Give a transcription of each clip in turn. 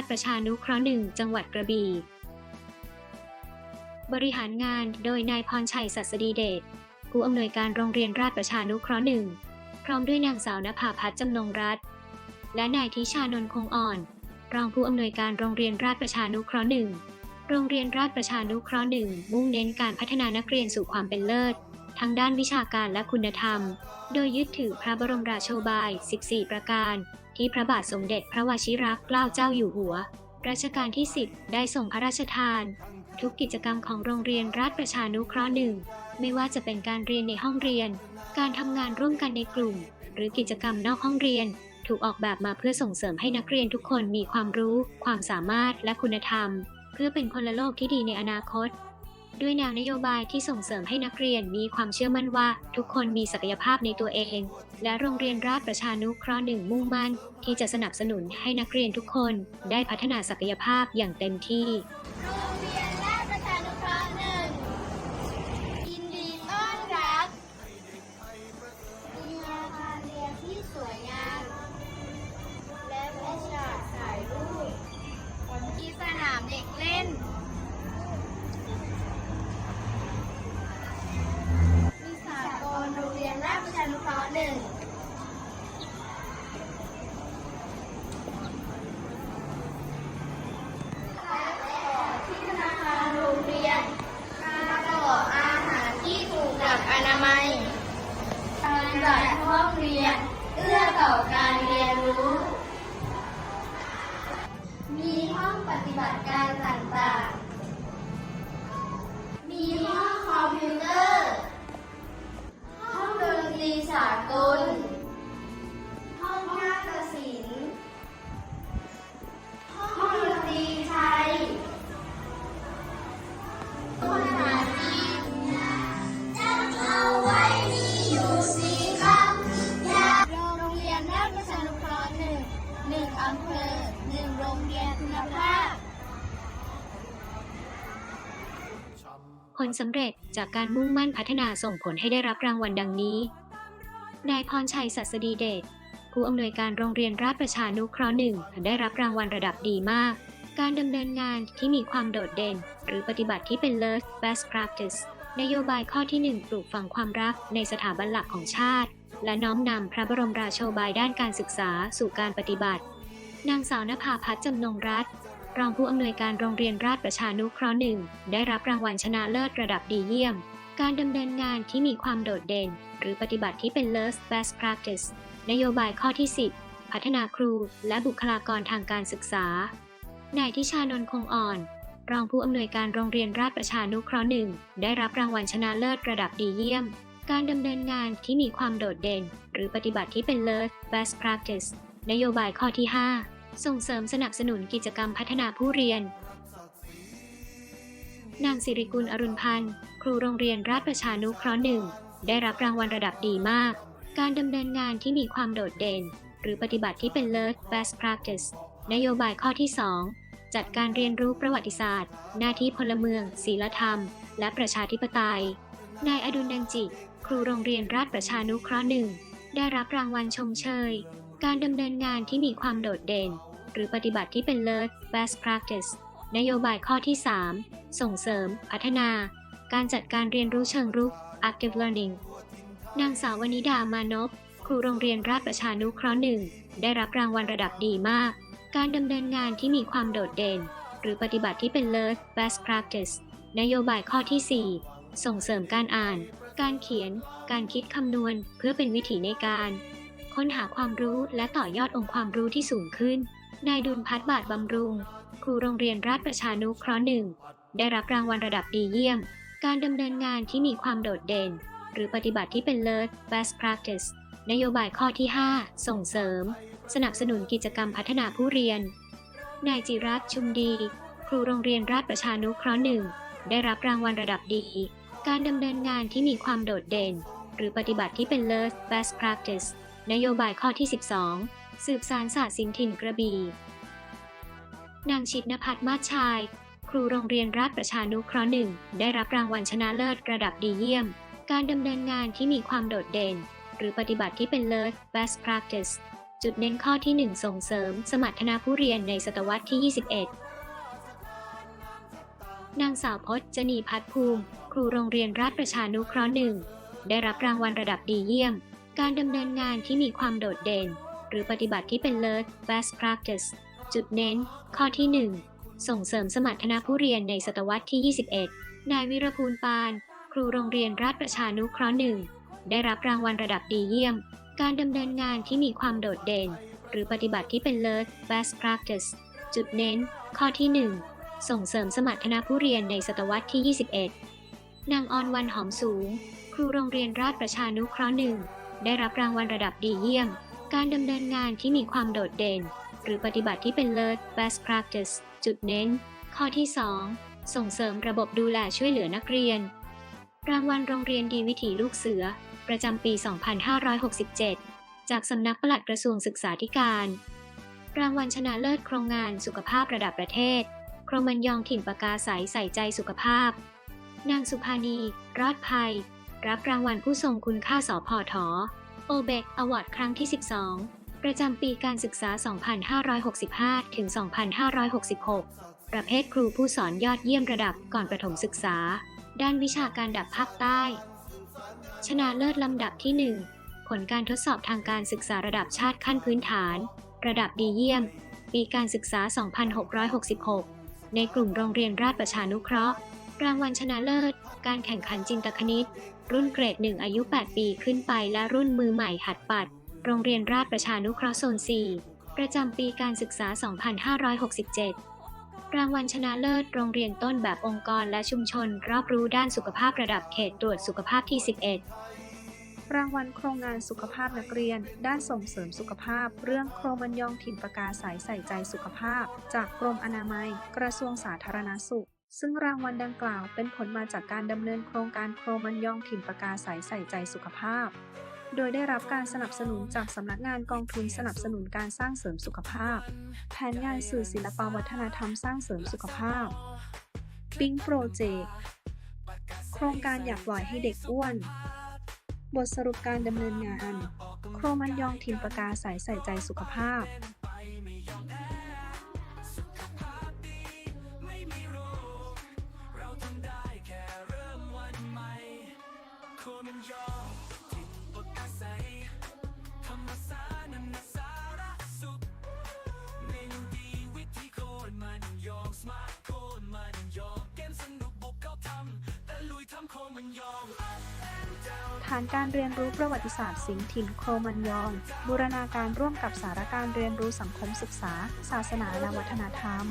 รงเรียนราชประชานุเคราะห์หนึ่งจังหวัดกระบี่ บริหารงานโดยนายพรชัยศัสดีเดช ผู้อำนวยการโรงเรียนราชประชานุเคราะห์หนึ่งพร้อมด้วยนางสาวนภาพัฒน์จำนงรัตน์และนายทิชานนท์คงอ่อน รองผู้อำนวยการโรงเรียนราชประชานุเคราะห์หนึ่งโรงเรียนราชประชานุเคราะห์หนึ่งมุ่งเน้นการพัฒนานักเรียนสู่ความเป็นเลิศทั้งด้านวิชาการและคุณธรรม โดยยึดถือพระบรมราโชบาย 14 ประการ ที่พระบาทสมเด็จพระวชิรเกล้าเจ้าอยู่หัว รัชกาลที่ 10 ได้ส่งพระราชทาน ทุกกิจกรรมของโรงเรียนราชประชานุเคราะห์หนึ่ง ไม่ว่าจะเป็นการเรียนในห้องเรียน การทำงานร่วมกันในกลุ่ม หรือกิจกรรมนอกห้องเรียน ถูกออกแบบมาเพื่อส่งเสริมให้นักเรียนทุกคนมีความรู้ ความสามารถและคุณธรรม เพื่อเป็นพลโลกที่ดีในอนาคต ด้วยแนวนโยบายที่ส่งเสริมให้นักเรียนมีความเชื่อมั่นว่า ทุกคนมีศักยภาพในตัวเอง และโรงเรียนราชประชานุเคราะห์หนึ่งมุ่งมั่น ที่จะสนับสนุนให้นักเรียนทุกคนได้พัฒนาศักยภาพอย่างเต็มที่ สำเร็จจากการมุ่งมั่นพัฒนาส่งผลให้ได้รับรางวัลดังนี้ นายพรชัยศัสดีเดช ผู้อำนวยการโรงเรียนราชประชานุเคราะห์หนึ่งได้รับรางวัลระดับดีมาก การดำเนินงานที่มีความโดดเด่น หรือปฏิบัติที่เป็น Learn Best Practice นโยบายข้อที่ 1 ปลูกฝังความรักในสถาบันหลักของชาติ และน้อมนำพระบรมราโชบายด้านการศึกษาสู่การปฏิบัติ นางสาวนภาพัฒน์จำนงรัต รองผู้อำนวยการโรงเรียนราชประชานุเคราะห์หนึ่งได้รับรางวัลชนะเลิศระดับดีเยี่ยม การดำเนินงานที่มีความโดดเด่น หรือปฏิบัติที่เป็น Learn Best Practice นโยบายข้อที่ 10 พัฒนาครูและบุคลากรทางการศึกษานายทิชานนท์คงอ่อน รองผู้อำนวยการโรงเรียนราชประชานุเคราะห์หนึ่งได้รับรางวัลชนะเลิศระดับดีเยี่ยม การดำเนินงานที่มีความโดดเด่น หรือปฏิบัติที่เป็น Learn Best Practice นโยบายข้อที่ 5 ส่งเสริมสนับสนุนกิจกรรมพัฒนาผู้เรียน นางสิริกุลอรุณพันธ์ ครูโรงเรียนราชประชานุเคราะห์หนึ่ง ได้รับรางวัลระดับดีมาก การดำเนินงานที่มีความโดดเด่น หรือปฏิบัติที่เป็น Learn Best Practice นโยบายข้อที่ 2 จัดการเรียนรู้ประวัติศาสตร์ หน้าที่พลเมือง ศีลธรรม และประชาธิปไตย นายอดุลดังจิครูโรงเรียนราชประชานุเคราะห์หนึ่ง ได้รับรางวัลชมเชย การดำเนินงานที่มีความโดดเด่น หรือปฏิบัติที่เป็น Learn Best Practice นโยบายข้อที่ 3 ส่งเสริม พัฒนา การจัดการเรียนรู้เชิงรุก Active Learning นางสาววนิดามานพครูโรงเรียนราชประชานุเคราะห์หนึ่งได้รับรางวัลระดับดีมาก การดำเนินงานที่มีความโดดเด่น หรือปฏิบัติที่เป็น Learn Best Practice นโยบายข้อที่ 4 ส่งเสริมการอ่าน การเขียน การคิดคำนวณ เพื่อเป็นวิถีในการ ค้นหาความรู้และต่อยอดองค์ความรู้ที่สูงขึ้น นายดุลพัฒน์บาทบำรุง ครูโรงเรียนราชประชานุเคราะห์หนึ่ง ได้รับรางวัลระดับดีเยี่ยม การดำเนินงานที่มีความโดดเด่น หรือปฏิบัติที่เป็น Learn Best Practice นโยบายข้อที่ 5 ส่งเสริม สนับสนุนกิจกรรมพัฒนาผู้เรียน นายจิรัตชุมดี ครูโรงเรียนราชประชานุเคราะห์หนึ่ง ได้รับรางวัลระดับดี การดำเนินงานที่มีความโดดเด่น หรือปฏิบัติที่เป็น Learn Best Practice นโยบายข้อที่ 12 สืบสารศาสตร์สินถิ่นกระบี่ นางชิดนภัทรมาชาย ครูโรงเรียนราชประชานุเคราะห์หนึ่งได้รับรางวัลชนะเลิศระดับดีเยี่ยม การดำเนินงานที่มีความโดดเด่น หรือปฏิบัติที่เป็น Learn Best Practice จุดเน้นข้อที่ 1 ส่งเสริม สมรรถนะผู้เรียนในศตวรรษที่ 21 นางสาวพจน์จนีพัฒนภูมิ ครูโรงเรียนราชประชานุเคราะห์หนึ่งได้รับรางวัลระดับดีเยี่ยม การดำเนินงานที่มีความโดดเด่น หรือปฏิบัติที่เป็นเลิศ best practice จุดเน้น ข้อที่ 1 ส่งเสริมสมรรถนะผู้เรียนในศตวรรษที่ 21 นายวิรภูลปาน ครูโรงเรียนราชประชานุเคราะห์หนึ่งได้รับรางวัลระดับดีเยี่ยม การดำเนินงานที่มีความโดดเด่น หรือปฏิบัติที่เป็นเลิศ best practice จุดเน้น ข้อที่ 1 ส่งเสริมสมรรถนะผู้เรียนในศตวรรษที่ 21 นางออนวันหอมสูง ครูโรงเรียนราชประชานุเคราะห์หนึ่ง ได้รับรางวัลระดับดีเยี่ยม การดำเนินงานที่มีความโดดเด่น หรือปฏิบัติที่เป็นเลิศ best practice จุดเน้น ข้อที่ 2 ส่งเสริมระบบดูแลช่วยเหลือนักเรียน รางวัลโรงเรียนดีวิถีลูกเสือ ประจำปี 2567 จากสำนักปลัดกระทรวงศึกษาธิการ รางวัลชนะเลิศโครงงานสุขภาพระดับประเทศโครมันยองถิ่นปากาใสใส่ใจสุขภาพ นางสุภานี รอดภัย รับรางวัลผู้ทรงคุณค่าสพทโอเบกอวอร์ดครั้งที่ 12 ประจำปีการศึกษา 2565 ถึง 2566 ประเภทครูผู้สอนยอดเยี่ยมระดับก่อนประถมศึกษา ด้านวิชาการดับภาคใต้ ชนะเลิศลำดับที่ 1 ผลการทดสอบทางการศึกษาระดับชาติขั้นพื้นฐาน ระดับดีเยี่ยม ปีการศึกษา 2666 ในกลุ่มโรงเรียนราชประชานุเคราะห์ รางวัลชนะเลิศ การแข่งขันจินตคณิต รุ่นเกรด 1 อายุ 8 ปีขึ้นไปและรุ่นมือใหม่หัดปัด โรงเรียนราชประชานุเคราะห์โซน 4 ประจำปีการศึกษา 2567 รางวัลชนะเลิศ โรงเรียนต้นแบบองค์กรและชุมชน รอบรู้ด้านสุขภาพระดับเขตตรวจสุขภาพที่ 11 รางวัลโครงงานสุขภาพนักเรียน ด้านส่งเสริมสุขภาพ เรื่องโครมันยองถิ่นปากาสายใส่ใจสุขภาพ จากกรมอนามัย กระทรวงสาธารณสุข ซึ่งรางวัลดังกล่าวเป็นผลมาจากการดำเนินโครงการโครมันยองถิ่นปากาสายใส่ใจสุขภาพ โดยได้รับการสนับสนุนจากสำนักงานกองทุนสนับสนุนการสร้างเสริมสุขภาพ แผนงานสื่อศิลปวัฒนธรรมสร้างเสริมสุขภาพ ปิงโปรเจกต์โครงการอยากปล่อยให้เด็กอ้วน บทสรุปการดำเนินงาน โครมันยองถิ่นปากาสายใส่ใจสุขภาพ ฐานการเรียนรู้ประวัติศาสตร์สิงห์ถิ่นโครมันยอง บูรณาการร่วมกับสารการเรียนรู้สังคมศึกษา ศาสนาและวัฒนธรรม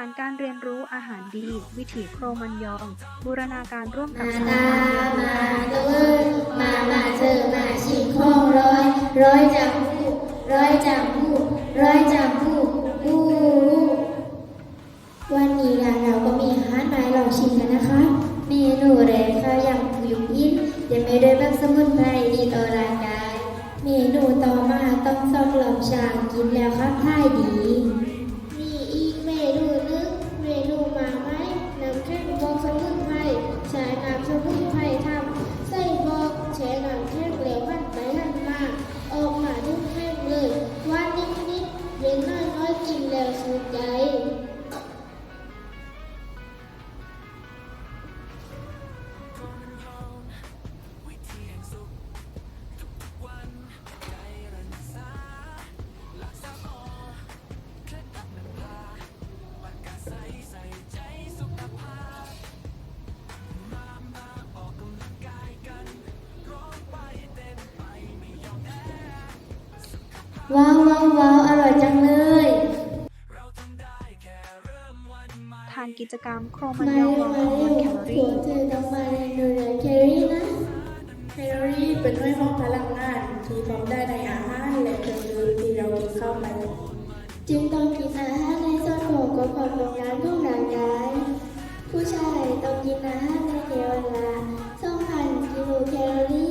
านการเรียนรู้อาหารดี วิถีโครมันยอง บูรณาการร่วมกับมาสารตากาเรียนรู้มามาเธอมาชิมโคงร้อยร้อยจังผู้ร้อยจังผู้ร้อยจัง ว้าวว้าวว้าวอร่อยจังเลย ทานกิจกรรมโครมัมานยเร็อวงลดมาฮอร์โมเร็นวแคลอพวรี่กเธอต้องมาเรียนดูแลแคลอรี่นะ แคลอรี่เป็นด้วยของพลังงานที่พบได้ในอาหารและเครื่องดื่มที่เรากินเข้าไป จึงต้องกินอาหารในส่วนของกับความต้องการของร่างกายผู้ชายต้องกินอาหารในเวลา2,000กิโลแคลอรี่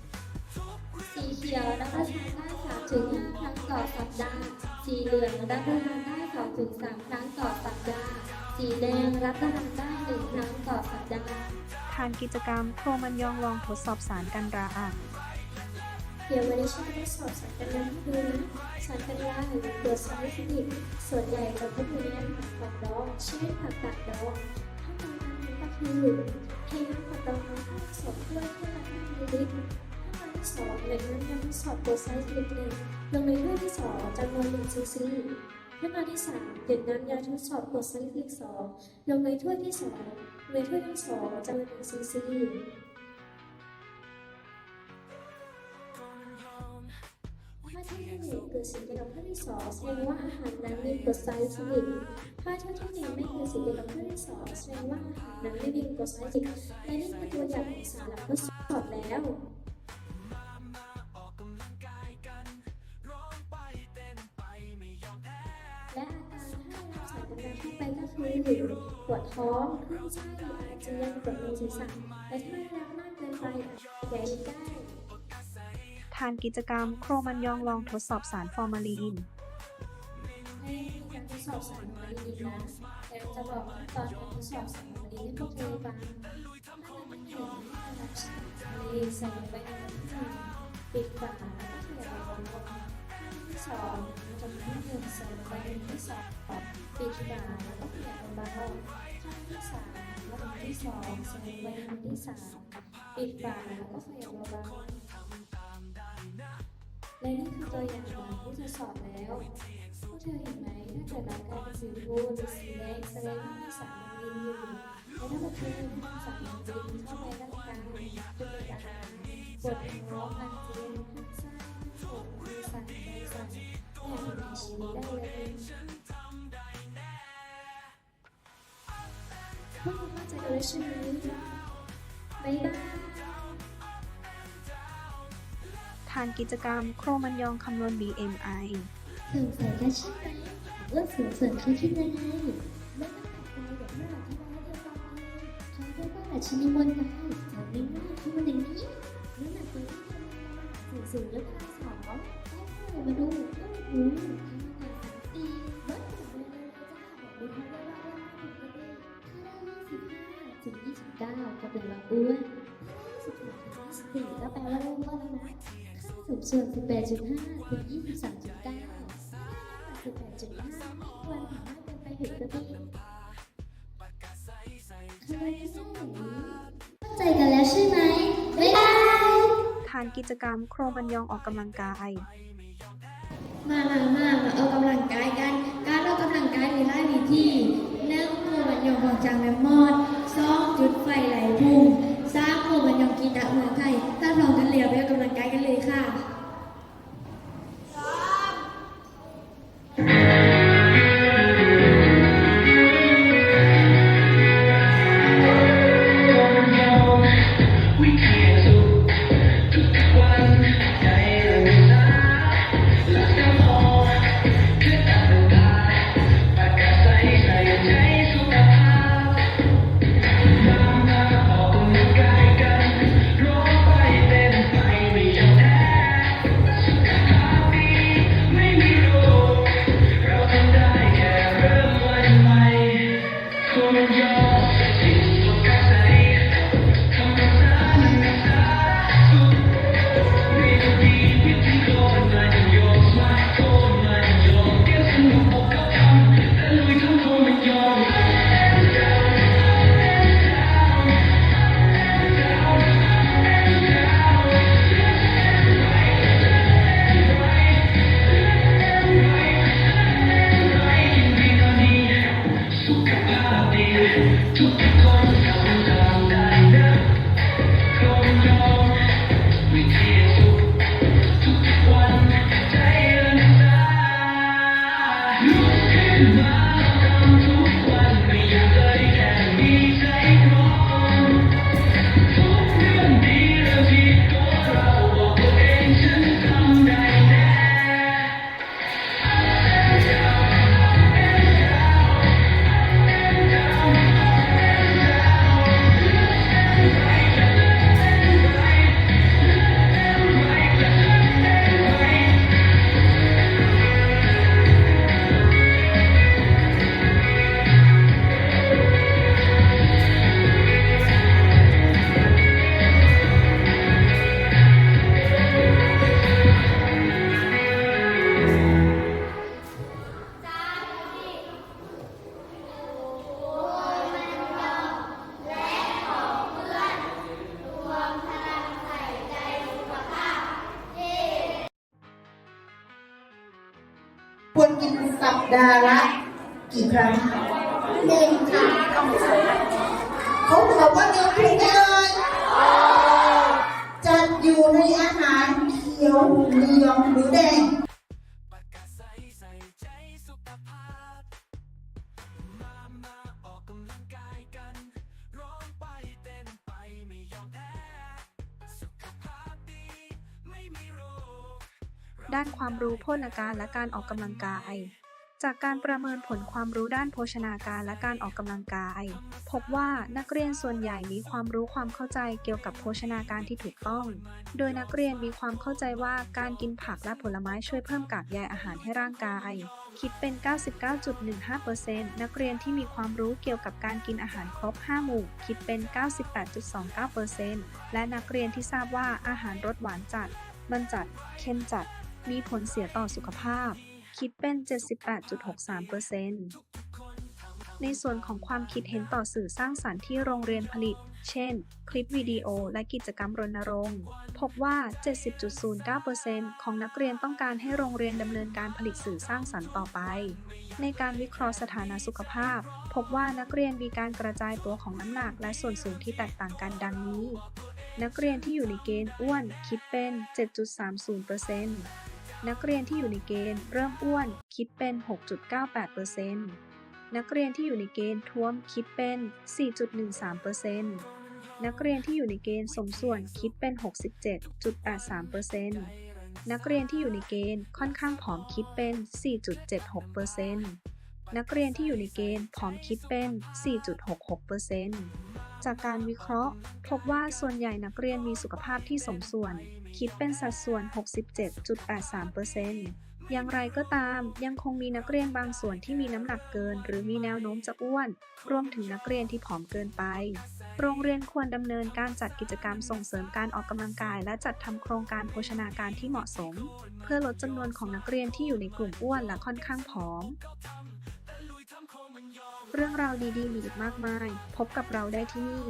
เขียวรับประทานได้สามถึงห้าครั้งต่อสัปดาห์ สีเหลืองรับประทานได้สองถึงสามครั้งต่อสัปดาห์ สีแดงรับประทานได้หนึ่งครั้งต่อสัปดาห์ทานกิจกรรมโครมันยองลองทดสอบสารกันราอะเดี๋ยววันนี้ฉันจะสอบสารกันราให้ดูนะสารกันราหรือตัวไซส์ฟินิกส่วนใหญ่จะพบอยู่ในอาหารผักดองเช่นผักกาดดองถ้าการทำนี้ก็คือเทน้ำผักดองลงไปสองถ้วยถ้วยละห้ามิลลิลิตรถ้าการ ที่สองหนึ่งน้ำยาทดสอบตัวไซส์ฟินิกหนึ่งลงในถ้วยที่สองจำนวนหนึ่งซีซีถ้าการที่สามหนึ่งน้ำยาทดสอบตัวไซส์ฟินิกสองลงในถ้วยที่สองในถ้วยที่สองจำนวนหนึ่งซีซีถ้าเท่าที่หนึ่งเกิดสิ่งเดียวกับเท่าที่สองแสดงว่าอาหารนั้นมีกรดไซซิลิกถ้าเท่าที่หนึ่งไม่เกิดสิ่งเดียวกับเท่าที่สองแสดงว่าอาหารนั้นไม่มีกรดไซซิลิกและนี่คือตัวอย่างของสารหลักทดสอบแล้ว นดาเข้าไปก็คือหิวปวดท้องคลื่นไส้อาเจียนปวดในศีรษะและถ้ารับมากเกินไปแย่ได้ทานกิจกรรมโครมันยองลองทดสอบสารฟอร์มาลีนให้การทดสอบสารของมันดีนนะแต่จะบอกขั้นตอนการทดสอบสารของมันดีให้พวกเธอฟังขั้นตอนที่หนึ่งให้รับใช้ใส่ลงไปในน้ำที่หนึ่งปิดฝาแล้วก็เขยับลงขั้นที่สองจำนวนที่หนึ่งใส่ไปในที่สอง ปิดฝาแล้วก็เขยับเบาๆขั้นที่สามแล้วก็ที่สองใส่ลงไปในที่สามปิดฝาแล้วก็เขยับเบาและนี่คือตัวอย่างที่ทดสอบแล้วพวกเธอเห็นไหมถ้าเกิดรายการเป็นสีชมพูหรือสีแดงแสดงว่ามีสารมันลินอยู่และถ้าพวกเธอไม่นสารมันลินเข้าไปร่างกายจะเกิดอาการปวดท้องอาเจียนคลื่นไส้ปวดมือสั่นใจสั่นไม่อยากมีชีวิตได้เลย พวกคุณเข้าใจกันแล้วใช่ไหมบ๊ายบายทานกิจกรรมโครมันยองคำนวณ BMI สงสัยกันใช่ไหมว่าส่วนส่วนคือที่ไหนไม่ต้องแปลกใจเดี๋ยวแม่อธิบายให้เธอฟังเองเขาเรียกว่าดัชนีมวลกายจำง่ายๆคือมันอย่างนี้น้ำหนักตัวที่ทำสูงสูงแล้วพาสองแล้วพอมาดูก็รู้ ก้าก็เป็นว่าอ้วนสี่ก็แปลว่าเริ่มต้นแล้วนะสูงส่วน18.5ถึง23.9 18.5ไม่ควรสามารถเป็นไปถึงกระบี่เข้าใจกันแล้วใช่ไหมบ๊ายบายทานกิจกรรมโครมันยองออกกำลังกาย มามามามาเอากำลังกายกัน การออกกำลังกายมีหลายวิธีหนึ่งโมมันยองของจางแมมมอดสองจุดไฟไหล กีตาเมืองไทยถ้าพร้อมกันแล้วไปออกกำลังกายกันเลยค่ะ รู้โภชนาการและการออกกำลังกาย จากการประเมินผลความรู้ด้านโภชนาการและการออกกำลังกาย พบว่านักเรียนส่วนใหญ่มีความรู้ความเข้าใจเกี่ยวกับโภชนาการที่ถูกต้อง โดยนักเรียนมีความเข้าใจว่าการกินผักและผลไม้ช่วยเพิ่มกากใยอาหารให้ร่างกาย คิดเป็น 99.15%นักเรียนที่มีความรู้เกี่ยวกับการกินอาหารครบ 5 หมู่ คิดเป็น 98.29%และนักเรียนที่ทราบว่าอาหารรสหวานจัดมันจัด เค็มจัด มีผลเสียต่อสุขภาพ คิดเป็น 78.63%ในส่วนของความคิดเห็นต่อสื่อสร้างสรรค์ที่โรงเรียนผลิต เช่น คลิปวิดีโอและกิจกรรมรณรงค์ พบว่า 70.09%ของนักเรียนต้องการให้โรงเรียนดำเนินการผลิตสื่อสร้างสรรค์ต่อไป ในการวิเคราะห์สถานะสุขภาพ พบว่านักเรียนมีการกระจายตัวของน้ำหนักและส่วนสูงที่แตกต่างกันดังนี้นักเรียนที่อยู่ในเกณฑ์อ้วนคิดเป็น 7.30% นักเรียนที่อยู่ในเกณฑ์เริ่มอ้วนคิดเป็น 6.98%นักเรียนที่อยู่ในเกณฑ์ท้วมคิดเป็น 4.13%นักเรียนที่อยู่ในเกณฑ์สมส่วนคิดเป็น 67.83%นักเรียนที่อยู่ในเกณฑ์ค่อนข้างผอมคิดเป็น 4.76%นักเรียนที่อยู่ในเกณฑ์ผอมคิดเป็น 4.66% จากการวิเคราะห์ พบว่าส่วนใหญ่นักเรียนมีสุขภาพที่สมส่วน คิดเป็นสัดส่วน 67.83%อย่างไรก็ตาม ยังคงมีนักเรียนบางส่วนที่มีน้ำหนักเกิน หรือมีแนวโน้มจะอ้วน รวมถึงนักเรียนที่ผอมเกินไป โรงเรียนควรดำเนินการจัดกิจกรรมส่งเสริมการออกกำลังกาย และจัดทำโครงการโภชนาการที่เหมาะสม เพื่อลดจำนวนของนักเรียนที่อยู่ในกลุ่มอ้วนและค่อนข้างผอม เรื่องราวดีๆ มีอีกมากมาย พบกับเราได้ที่นี่